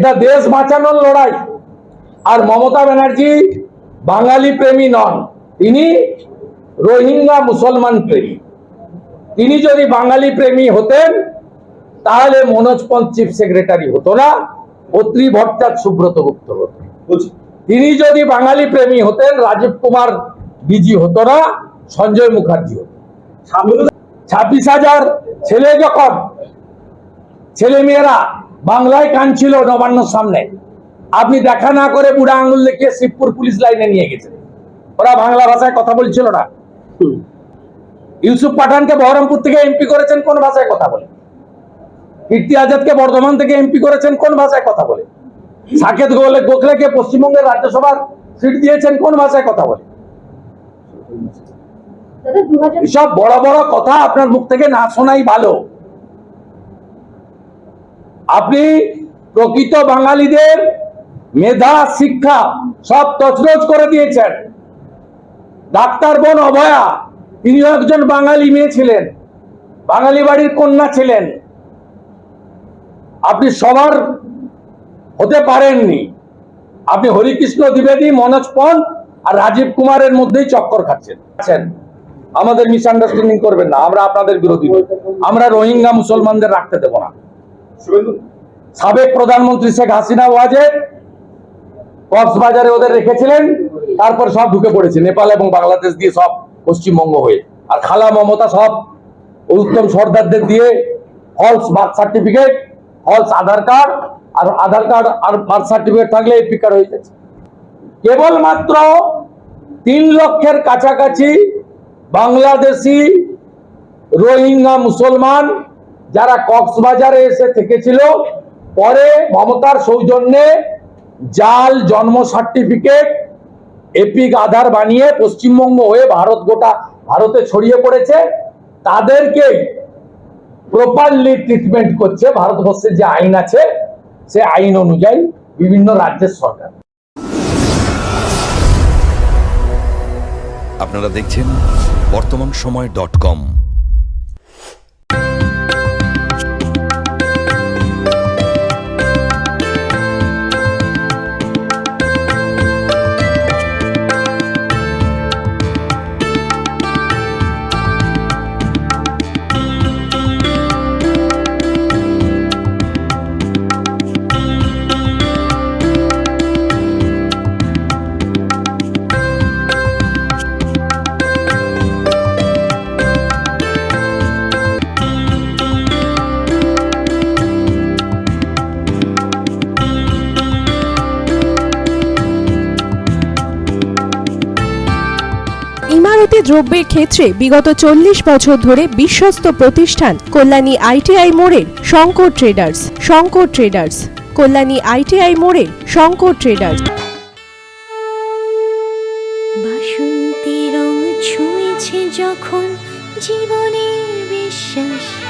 এটা দেশ বাঁচানোর লড়াই। আর মমতা ব্যানার্জি বাঙালি প্রেমী নন। তিনি রোহিঙ্গা মুসলমান প্রেমী। তিনি যদি বাঙালি প্রেমী হতেন তাহলে মনোজ পন্থ চিফ সেক্রেটারি হতো না অত্রি ভট্টাচ সুব্রত গুপ্ত হতো। তিনি যদি বাঙালি প্রেমী হতেন রাজীব কুমার ডিজি হতো না সঞ্জয় মুখার্জি হতো। ছাব্বিশ হাজার ছেলে যখন ছেলে মেয়েরা বাংলায় কানছিল নবান্নর সামনে। আপনি দেখা না করে বুড়া আঙুল দেখিয়ে শিবপুর পুলিশ লাইনে নিয়ে গেছেন। ওরা বাংলা ভাষায় কথা বলছিল না। ইউসুফ পাঠানকে বহরমপুর থেকে এমপি করেছেন কোন ভাষায় কথা বলে? কীর্তি আজাদকে বর্ধমান থেকে এমপি করেছেন কোন ভাষায় কথা বলে? সাকেত গোলে গোখলেকে পশ্চিমবঙ্গের রাজ্যসভার সিট দিয়েছেন কোন ভাষায় কথা বলে? দাদা এসব বড় বড় কথা আপনার মুখ থেকে না শোনাই ভালো। আপনি প্রকৃত বাঙালিদের মেধা, শিক্ষা সব তছনছ করে দিয়েছেন। ডাক্তার বোন অভয়া, তিনিও একজন বাঙালি মেয়ে ছিলেন, বাঙালি বাড়ির কন্যা ছিলেন। আপনি সবার হতে পারেননি। আপনি হরিকৃষ্ণ দ্বিবেদী, মনোজ পন্থ আর রাজীব কুমারের মধ্যেই চক্কর খাচ্ছেন। আমাদের মিসআন্ডারস্ট্যান্ডিং করবেন না। আমরা আপনাদের বিরোধী। আমরা রোহিঙ্গা মুসলমানদের রাখতে দেব না। সাবেক প্রধানমন্ত্রী শেখ হাসিনা ওয়াজেদ কক্সবাজারে ওদের রেখেছিলেন, তারপর সব ঢুকে পড়েছে, নেপাল এবং বাংলাদেশ দিয়ে সব পশ্চিমবঙ্গ হয়ে। আর খালা মমতা সব উত্তম সর্দারদের দিয়ে false birth certificate false Aadhaar card আর আধার কার্ড আর বার্থ সার্টিফিকেট থাকলে এপিকার হয়ে যাচ্ছে কেবলমাত্র তিন লক্ষের কাছাকাছি বাংলাদেশি রোহিঙ্গা মুসলমান যারা কক্সবাজারে এসে থেকেছিল, পরে মমতার সৌজন্যে জাল জন্ম সার্টিফিকেট, এপিক আধার বানিয়ে পশ্চিমবঙ্গ হয়ে ভারত গোটা ভারতে ছড়িয়ে পড়েছে। তাদেরকে প্রপারলি ট্রিটমেন্ট করছে ভারতবর্ষের যে আইন আছে, সে আইন অনুযায়ী বিভিন্ন রাজ্যের সরকার। আপনারা দেখছেন বর্তমান সময় ডট কম। দ্রব্যের ক্ষেত্রে বিগত চল্লিশ বছর ধরে বিশ্বস্ত প্রতিষ্ঠান কল্যাণী আইটিআই মোড়ের Shankar traders Shankar traders, Kalyani ITI মোড়ের শঙ্কর ট্রেডার্স। বাসন্তী রং ছুঁয়েছে যখন জীবনের বিশ্বাস।